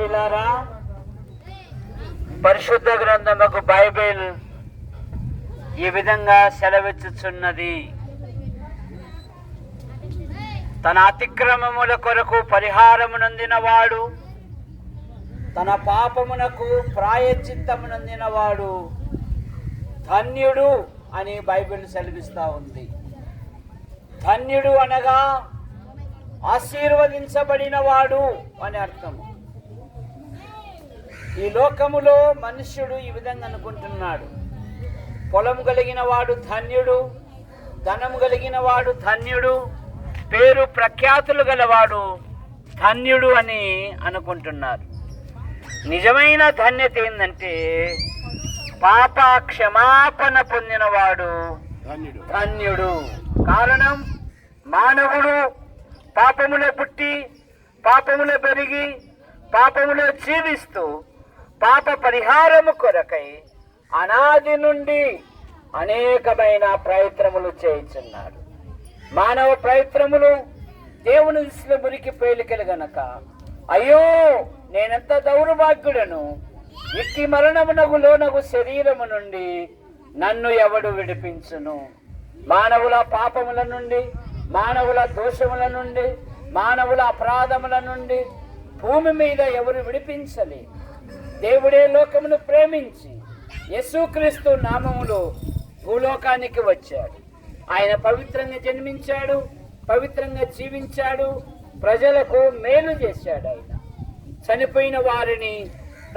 ప్రియులారా పరిశుద్ధ గ్రంథముకు బైబిల్ ఈ విధంగా సెలవిచ్చుచున్నది. తన అతిక్రమముల కొరకు పరిహారమునందినవాడు తన పాపమునకు ప్రాయచిత్తమునందినవాడు ధన్యుడు అని బైబిల్ సెలవిస్తూ ఉంది. ధన్యుడు అనగా ఆశీర్వదించబడినవాడు అని అర్థము. ఈ లోకములో మనుష్యుడు ఈ విధంగా అనుకుంటున్నాడు. పొలం కలిగిన వాడు ధన్యుడు ధనం కలిగిన వాడు ధన్యుడు పేరు ప్రఖ్యాతులు గలవాడు ధన్యుడు అని అనుకుంటున్నారు. నిజమైన ధన్యత ఏంటంటే పాప క్షమాపణ పొందినవాడు ధన్యుడు. ధన్యుడు. కారణం మానవుడు పాపములో పుట్టి పాపములో పెరిగి పాపములో జీవిస్తూ పాప పరిహారము కొరకై అనాది నుండి అనేకమైన ప్రయత్నములు చేయుచున్నాడు. మానవ ప్రయత్నములు దేవుని దృష్టిలో మురికి పేలికలు గనక అయ్యో నేనెంత దౌర్భాగ్యుడను? ఇట్టి మరణమునకు లోనగు శరీరము నుండి నన్ను ఎవడు విడిపించును? మానవుల పాపముల నుండి మానవుల దోషముల నుండి మానవుల అపరాధముల నుండి భూమి మీద ఎవరు విడిపించలేదు. దేవుడే లోకమును ప్రేమించి యేసుక్రీస్తు నామములో భూలోకానికి వచ్చాడు. ఆయన పవిత్రంగా జన్మించాడు పవిత్రంగా జీవించాడు ప్రజలకు మేలు చేశాడు ఆయన. చనిపోయిన వారిని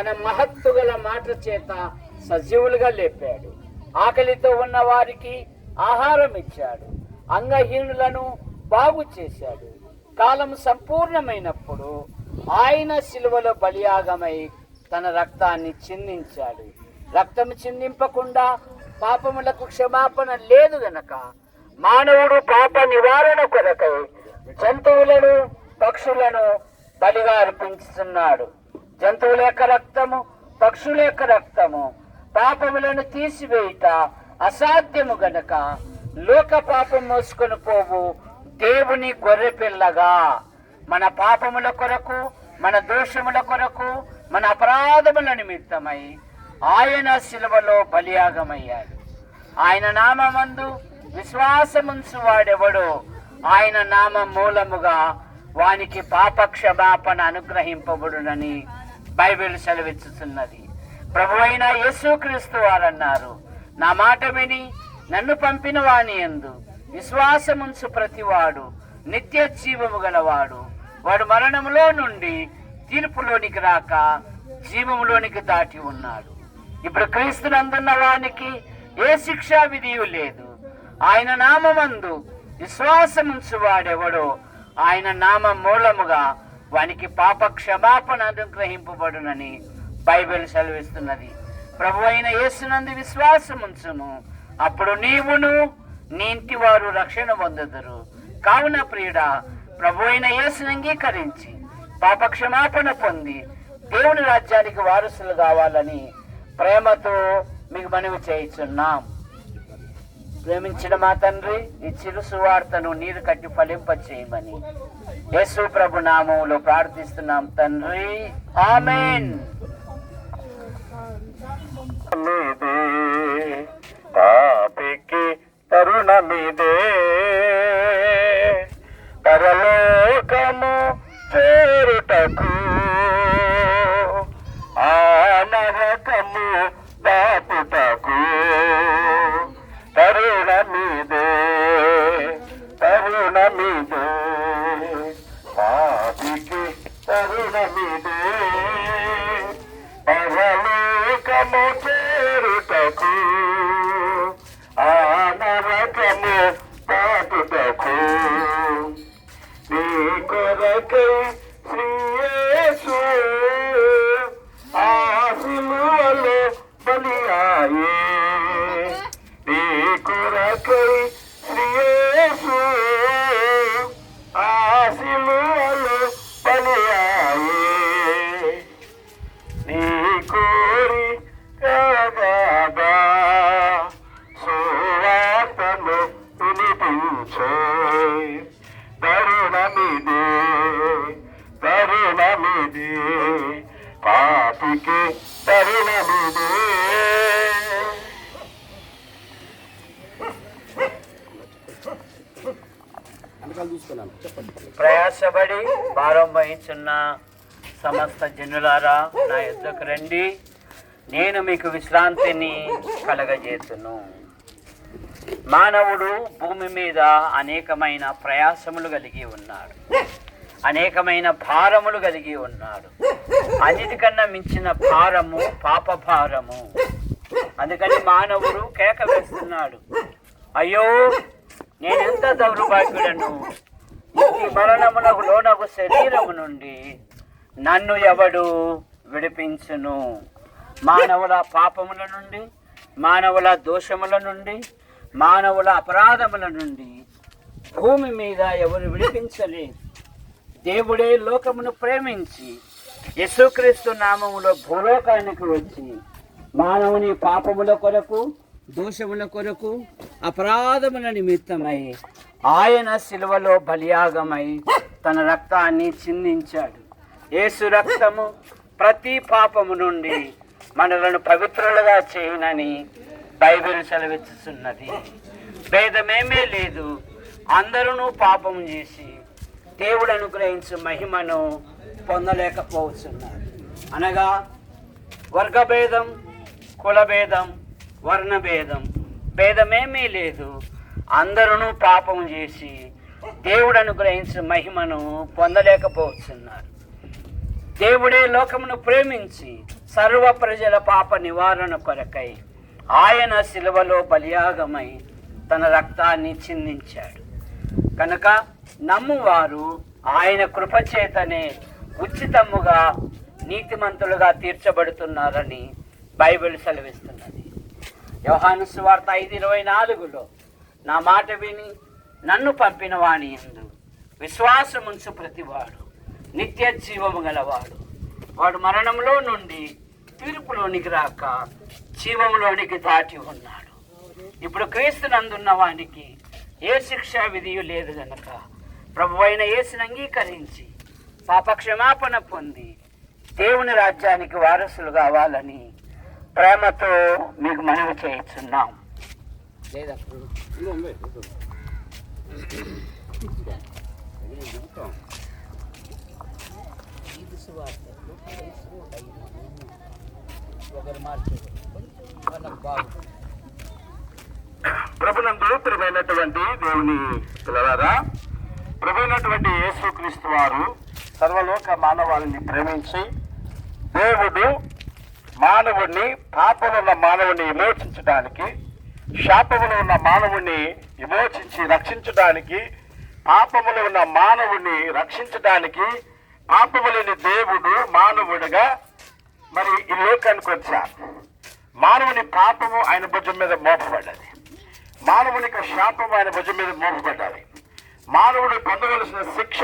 తన మహత్తు గల మాటల చేత సజీవులుగా లేపాడు. ఆకలితో ఉన్న వారికి ఆహారం ఇచ్చాడు. అంగహీనులను బాగు చేశాడు. కాలం సంపూర్ణమైనప్పుడు ఆయన శిలువలో బలియాగమై తన రక్తాన్ని చిందించాడు. రక్తం చిందింపకుండా పాపములకు క్షమాపణ లేదు గనక మానవుడు పాప నివారణ కొరకై జంతువులను పక్షులను బలిగా అర్పించుతున్నాడు జంతువుల యొక్క రక్తము పక్షుల యొక్క రక్తము పాపములను తీసివేయుట అసాధ్యము గనక లోక పాపం మోసుకొని పోవు దేవుని గొర్రె పిల్లగా మన పాపముల కొరకు మన దోషముల కొరకు మన అపరాధముల నిమిత్తమై ఆయన శిలువలో బలియాగమయ్యాడు. ఆయన నామందు విశ్వాసముంచు వాడెవడో ఆయన నామ మూలముగా వానికి పాపక్షమాపణ అనుగ్రహింపబడునని బైబిల్ సెలవిచ్చుతున్నది ప్రభు అయిన యేసుక్రీస్తు వారన్నారు నా మాట విని నన్ను పంపిన వాని ఎందు విశ్వాసముంచు ప్రతివాడు నిత్య జీవము గలవాడు. వాడు మరణములో నుండి తీర్పులోనికి రాక జీవములోనికి దాటి ఉన్నాడు. ఇప్పుడు క్రీస్తునందున్న వానికి ఏ శిక్షా విధియు లేదు. ఆయన నామమందు విశ్వాసముంచు వాడెవడో ఆయన నామ మూలముగా వానికి పాప క్షమాపణ అనుగ్రహింపబడునని బైబిల్ సెలవిస్తున్నది. ప్రభు అయిన యేసునందు విశ్వాసముంచును. అప్పుడు నీవును నీ ఇంటి వారు రక్షణ పొందుదురు. కావున ప్రియుడా ప్రభు అయిన యేసును అంగీకరించి పాప క్షమాపణ పొంది దేవుని రాజ్యానికి వారసులు కావాలని ప్రేమతో మీకు మనవి చేయుచున్నాం. ప్రేమించిన మా తండ్రి? ఈ చిరు సువార్తను నీరు కట్టి ఫలింప చేయమని యేసు ప్రభు నామంలో ప్రార్థిస్తున్నాం తండ్రి. ఆమెన్. పాపికి తరుణమిదే పరలోకము చేరుటకు ప్రయాసపడి భారం వహించున్న సమస్త జనులారా నా యుద్ధకు రండి. నేను మీకు విశ్రాంతిని కలగజేతును. మానవుడు భూమి మీద అనేకమైన ప్రయాసములు కలిగి ఉన్నాడు. అనేకమైన భారములు కలిగి ఉన్నాడు. అన్నిటికన్నా మించిన భారము పాప భారము. అందుకని మానవుడు కేక వేస్తున్నాడు. అయ్యో నేనెంత దౌర్భాగ్యుడను? ఈ మరణమునకు లోనకు శరీరము నుండి నన్ను ఎవడు విడిపించును? మానవుల పాపముల నుండి మానవుల దోషముల నుండి మానవుల అపరాధముల నుండి భూమి మీద ఎవరు విడిపించలేదు దేవుడే లోకమును ప్రేమించి యశుక్రీస్తు నామములో భూలోకానికి వచ్చి మానవుని పాపముల కొరకు దోషముల కొరకు అపరాధముల నిమిత్తమై ఆయన శిలువలో బలియాగమై తన రక్తాన్ని చిందించాడు. యేసు రక్తము ప్రతి పాపము నుండి మనలను పవిత్రులుగా చేయనని బైబిల్ సెలవిస్తున్నది భేదమేమీ లేదు. అందరూ పాపం చేసి దేవుడు అనుగ్రహించు మహిమను పొందలేకపోతున్నారు. అనగా వర్గభేదం కులభేదం వర్ణభేదం భేదమేమీ లేదు. అందరూ పాపం చేసి దేవుడు అనుగ్రహించిన మహిమను పొందలేకపోతున్నారు. దేవుడే లోకమును ప్రేమించి సర్వ ప్రజల పాప నివారణ కొరకై ఆయన శిలువలో బలియాగమై తన రక్తాన్ని చిందించాడు. కనుక నమ్మువారు ఆయన కృపచేతనే ఉచితముగా నీతిమంతులుగా తీర్చబడుతున్నారని బైబిల్ సెలవిస్తున్నది. యోహాను సువార్త ఐదు ఇరవై నాలుగులో నా మాట విని నన్ను పంపిన వాణి ఎందు విశ్వాసముంచు ప్రతివాడు నిత్య జీవము గలవాడు. వాడు మరణంలో నుండి తీర్పులోనికి రాక జీవంలోనికి దాటి ఉన్నాడు. ఇప్పుడు క్రీస్తునందున్న వానికి ఏ శిక్షా విధియు లేదు గనక ప్రభు అయిన యేసుని అంగీకరించి పాపక్షమాపణ పొంది దేవుని రాజ్యానికి వారసులు కావాలని ప్రేమతో మీకు మనవి చేయిస్తున్నాం లేదా ప్రభునందు ప్రియమైనటువంటి దేవుని పిల్లలారా ప్రభునటువంటి యేసుక్రీస్తు వారు సర్వలోక మానవాళిని ప్రేమించి దేవుడు మానవుణ్ణి పాపమున్న మానవుని విమోచించడానికి శాపములో ఉన్న మానవుని విమోచించి రక్షించడానికి పాపములో ఉన్న మానవుని రక్షించడానికి పాపములేని దేవుడు మానవుడిగా మరి ఈ లోకానికి వచ్చారు మానవుని పాపము ఆయన భుజం మీద మోపబడ్డది. మానవుని శాపము శాపం ఆయన భుజం మీద మోపబడ్డది. మానవుడు పొందవలసిన శిక్ష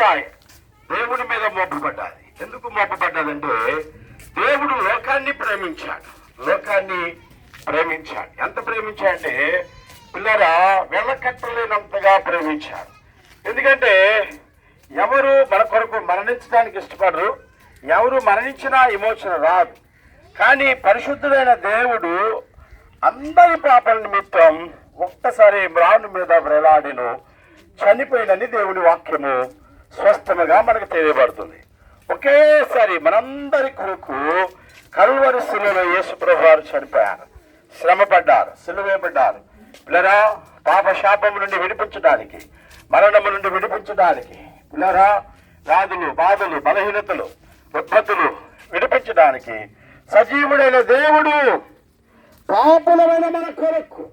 దేవుడి మీద మోపబడ్డది. ఎందుకు మోపబడ్డదంటే దేవుడు లోకాన్ని ప్రేమించాడు. లోకాన్ని ప్రేమించాడు. ప్రేమించాడంటే పిల్లరా వెళ్ళకట్టలేనంతగా ప్రేమించాడు ఎందుకంటే ఎవరు మన కొరకు మరణించడానికి ఇష్టపడరు ఎవరు మరణించినా విమోచన రాదు. కానీ పరిశుద్ధుడైన దేవుడు అందరి పాపల నిమిత్తం ఒక్కసారి మ్రాను మీద వ్రేలాడిను చనిపోయినని దేవుని వాక్యము స్పష్టముగా మనకు తెలియబడుతుంది. ఒకేసారి మనందరి కొరకు కల్వరి శిలువలో యేసుప్రభు వారు చనిపోయారు. శ్రమపడ్డారు సిలువేయబడ్డారు పిల్లరా పాపశాపము నుండి విడిపించడానికి మరణము నుండి విడిపించడానికి పిల్లరా వ్యాధులు బాధలు బలహీనతలు ఉత్పత్తులు విడిపించడానికి సజీవుడైన దేవుడు పాపులమైన మన కొరకు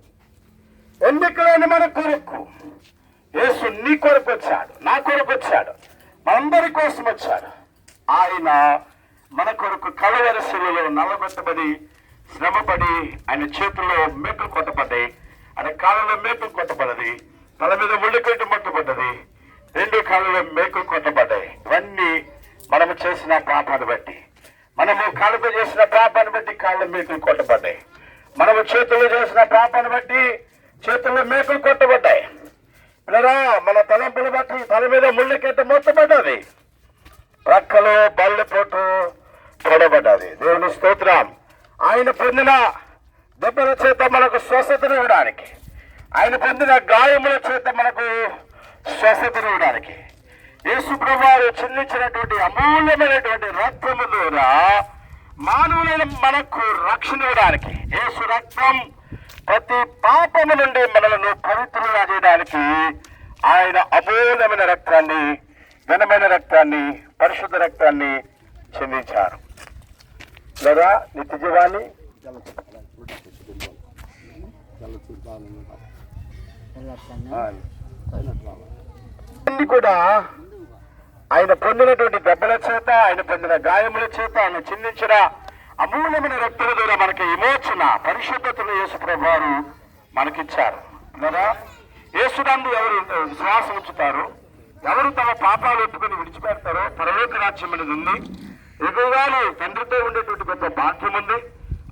ఎన్నికలైన మన కొరకు యేసు నీ కొరకు వచ్చాడు నా కొరకు వచ్చాడు మనందరి కోసం వచ్చాడు. ఆయన మన కొరకు కలవరశిలలో నలగొట్టబడి శ్రమపడి ఆయన చేతుల్లో మేకలు కొట్టబడ్డాయి. ఆయన కాళ్ళలో మేకలు కొట్టబడ్డది. తల మీద ముళ్ళిపెట్టి మొట్టబడ్డది. రెండు కాళ్ళలో మేకలు కొట్టబడ్డాయి. ఇవన్నీ మనము చేసిన పాపాన్ని బట్టి. మనము కాళ్ళతో చేసిన పాపాన్ని బట్టి కాళ్ళ మేకలు కొట్టబడ్డాయి. మనము చేతుల్లో చేసిన పాపాన్ని బట్టి చేతుల్లో మేకలు కొట్టబడ్డాయి. పిల్లరా మన తలంపులు బట్టి తల మీద ముళ్ళకెట్ట మొత్తపడ్డది ప్రక్కలో బల్లెపోటు పడబడ్డది దేవుని స్తోత్రం. ఆయన పొందిన దెబ్బల చేత మనకు స్వస్థతను ఇవ్వడానికి. ఆయన పొందిన గాయముల చేత మనకు స్వస్థతను ఇవ్వడానికి. యేసు చెల్లించినటువంటి అమూల్యమైనటువంటి రక్తము ద్వారా మానవులైన మనకు రక్షణ ఇవ్వడానికి యేసు రక్తం ప్రతి పాపము నుండి మనలను పవిత్రంగా చేయడానికి ఆయన అమూల్యమైన రక్తాన్ని ఘనమైన రక్తాన్ని పరిశుద్ధ రక్తాన్ని చెందించారు లేదా నిత్య జీవాన్ని కూడా ఆయన పొందినటువంటి దెబ్బల చేత ఆయన పొందిన గాయముల చేత ఆయన చిందించిన అమూల్యమైన రక్తుల ద్వారా మనకి విమోచన పరిశుద్ధతను యేసు ప్రభువారు మనకిచ్చారు. లేదా? యేసునందు ఎవరు విశ్వాసం ఉంచుతారు? ఎవరు తమ పాపాలు ఒప్పుకొని విడిచిపెడతారో పరలోక రాజ్యం అనేది ఉంది. ఎగువగానే తండ్రితో ఉండేటువంటి గొప్ప భాగ్యం ఉంది.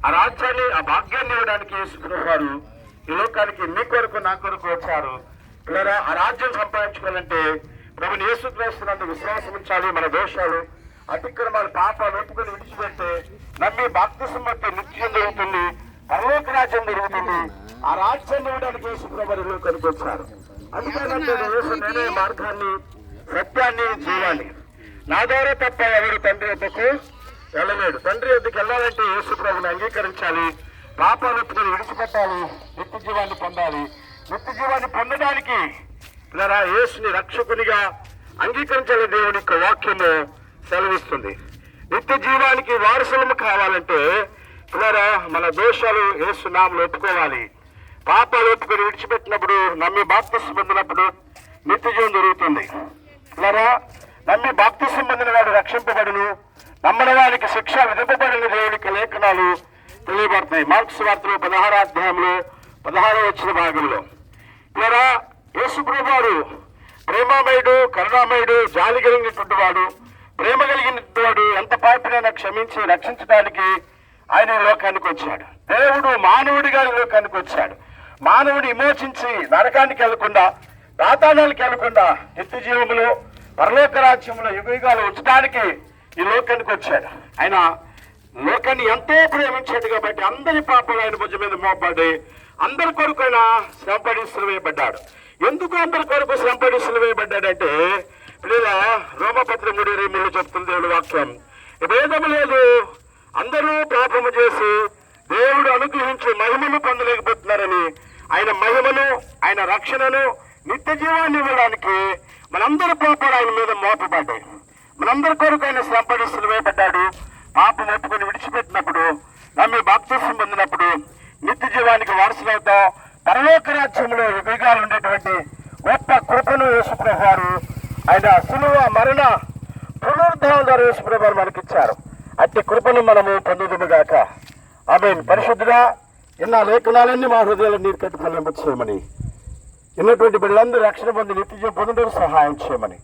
ఆ రాజ్యాన్ని ఆ భాగ్యాన్ని ఇవ్వడానికి ప్రభువారు ఈ లోకానికి మీ కొరకు నా కొరకు వచ్చారు. పిల్లరా ఆ రాజ్యం సంపాదించుకోవాలంటే ప్రభుని యేసుక్రీస్తునందు విశ్వాసం ఉంచాలి. మన దోషాలు అతిక్రమాలు పాపాలు ఒప్పుకొని విడిచిపెడితే నమ్మి భక్తి బట్టి నిత్యం జరుగుతుంది. పరలోక రాజ్యం జరుగుతుంది. ఆ రాజ్యాన్ని ఇవ్వడానికి యేసు ప్రభు లోకానికి వచ్చారు. అందుకేనంటే యేసు నేనే మార్గాన్ని సత్యాన్ని జీవాన్ని. నా ద్వారా తప్ప ఎవరు తండ్రి వద్దకు వెళ్ళలేడు తండ్రి వద్దకు వెళ్ళాలంటే యేసు ప్రభుని అంగీకరించాలి. పాపాలు ఒప్పుకొని విడిచిపెట్టాలి. నిత్య జీవాన్ని పొందాలి. నిత్య జీవాన్ని పొందడానికి ఇలా యేసుని రక్షకునిగా అంగీకరించాలి దేవుని యొక్క వాక్యము సెలవిస్తుంది. నిత్య జీవానికి వారసులము కావాలంటే ఇలా మన దోషాలు యేసు నామలు ఒప్పుకోవాలి. పాపాలు ఒప్పుకొని విడిచిపెట్టినప్పుడు నమ్మి బాప్తస్ పొందినప్పుడు నిత్య జీవం జరుగుతుంది ఇలా నమ్మి బాప్తిసం పొందిన వాడు రక్షింపబడును. నమ్మని వారికి శిక్ష విధింపబడిన దేవుడికి లేఖనాలు తెలియబడతాయి. మార్క్స్ వార్తలు పదహారు అధ్యాయంలో పదహారో వచ్చిన భాగంలో. ఇలా యేసుప్రభు వారు ప్రేమామయుడు కరుణామయుడు జాలి కలిగినటువంటి వాడు ప్రేమ కలిగినటువంటి వాడు ఎంత పాపినైనా క్షమించి రక్షించడానికి ఆయన లోకానికి వచ్చాడు. దేవుడు మానవుడిగా లోకానికి వచ్చాడు. మానవుడు విమోచించి నరకానికి వెళ్ళకుండా పాతాళానికి వెళ్ళకుండా నిత్య జీవములో పరలోక రాజ్యంలో యుగయుగాలు ఉంచడానికి ఈ లోకానికి వచ్చాడు. ఆయన లోకాన్ని ఎంతో ప్రేమించాడు కాబట్టి అందరి పాపలు ఆయన భుజం మీద మోపడి అందరి కొరకు ఆయన శ్రమపడి వేయబడ్డాడు ఎందుకు అందరి కొరకు శ్రమపడి వేయబడ్డాడంటే లేదా రోమపత్రి మూడు ఇరవై చెప్తుంది దేవుడు వాక్యం. భేదము లేదు. అందరూ పాపము చేసి దేవుడు అనుగ్రహించి మహిమను పొందలేకపోతున్నారని ఆయన మహిమను ఆయన రక్షణను నిత్య జీవాన్ని ఇవ్వడానికి మనందరి పాపాలు ఆయన మీద మోపబడ్డాయి. మనందరి కొరకు ఆయన శ్రమపడి వేయబడ్డాడు పాపం ఒప్పుకొని విడిచిపెట్టినప్పుడు నమ్మి బాప్తిసం పొందినప్పుడు నిత్య జీవానికి వారసులవుతాం. పరలోక రాజ్యంలో యుగాలు ఉండేటువంటి గొప్ప కృపను యేసుప్రభు వారు ఆయన సులువ మరణ పునరుద్ధానం ద్వారా యేసుప్రభు వారు మనకిచ్చారు. అట్టి కృపను మనము పొందుదుముగాక. ఆమె పరిశుద్ధుగా ఇన్న లేఖనాలన్నీ మా హృదయాలు నీరు కట్టి ఫలింప చేయమని ఉన్నటువంటి బిడ్డలందరూ రక్షణ పొంది నిత్యం పొందడానికి సహాయం చేయమని.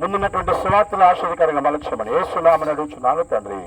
ముందున్నటువంటి సువార్తలు ఆశ్చర్యకరంగా మలచమని ఏ సునామని అడుగుచున్నాను తండ్రి.